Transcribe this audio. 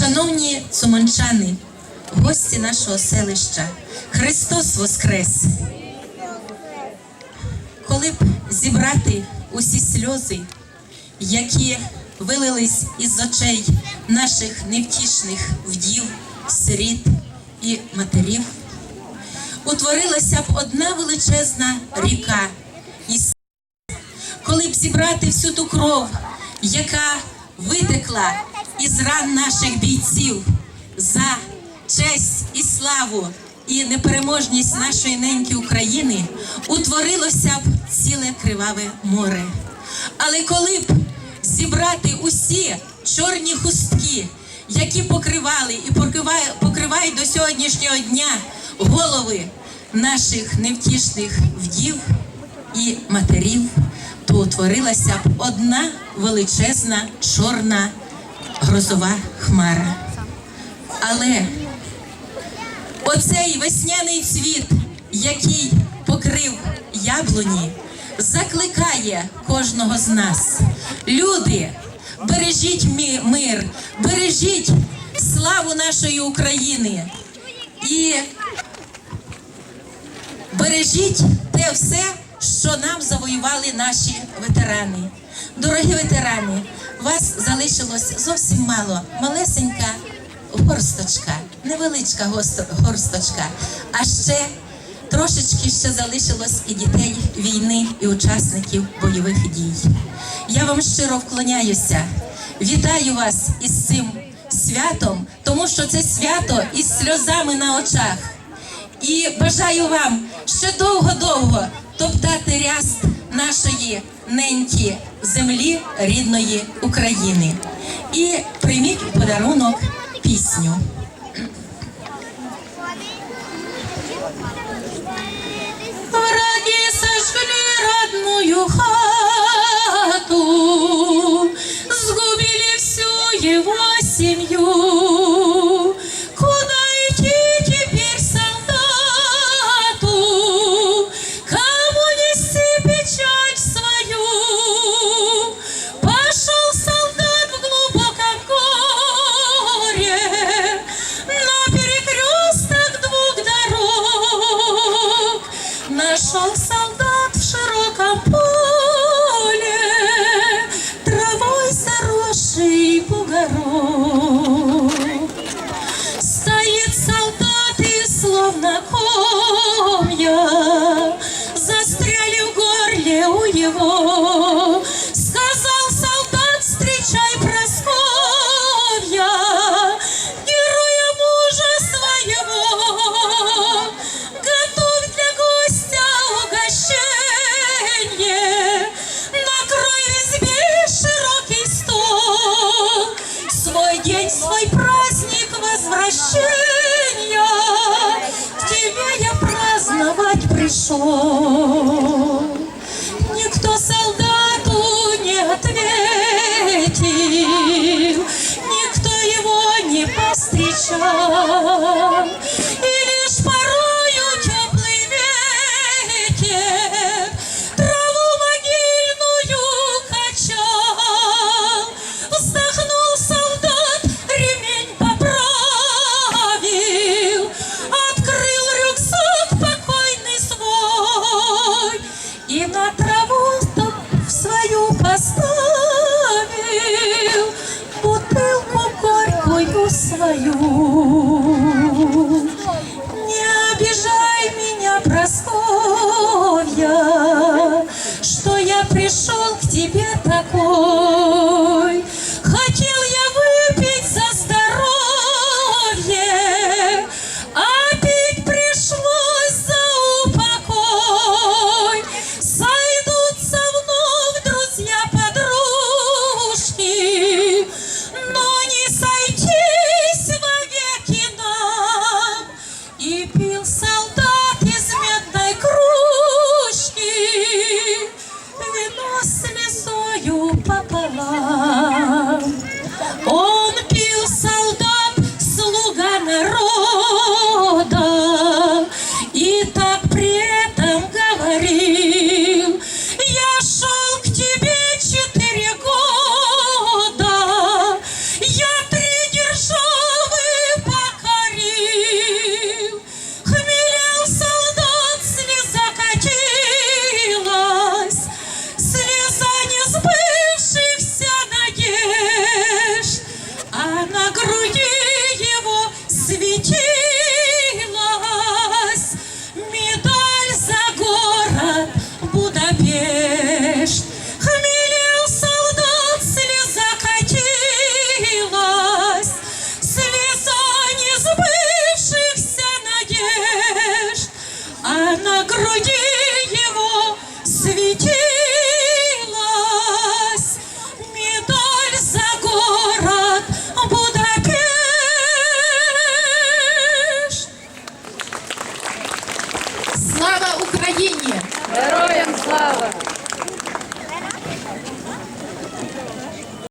Шановні цуманчани, гості нашого селища, Христос Воскрес! Коли б зібрати усі сльози, які вилились із очей наших невтішних вдів, сиріт і матерів, утворилася б одна величезна ріка із коли б зібрати всю ту кров, яка витекла із ран наших бійців за честь і славу і непереможність нашої неньки України, утворилося б ціле криваве море. Але коли б зібрати усі чорні хустки, які покривали і покривають, до сьогоднішнього дня голови наших невтішних вдів і матерів, то утворилася б одна величезна чорна грозова хмара. Але оцей весняний цвіт, який покрив яблуні, закликає кожного з нас. Люди, бережіть мир, бережіть славу нашої України і бережіть те все, що нам завоювали наші ветерани. Дорогі ветерани, вас залишилось зовсім мало, малесенька горсточка, невеличка горсточка, а ще трошечки ще залишилось і дітей війни, і учасників бойових дій. Я вам щиро вклоняюся, вітаю вас із цим святом, тому що це свято із сльозами на очах. І бажаю вам ще довго-довго топтати ряст нашої неньки землі рідної України. І прийміть в подарунок пісню. Враги сожгли родную хату, сгубили всю его семью. Нашел солдат в широком поле травой заросший бугорок. Стоит солдат и словно комья Застряли в горле у его Oh. Свою Не обижай меня, Просковья Что я пришел к тебе такой слезою пополам. на его, світі.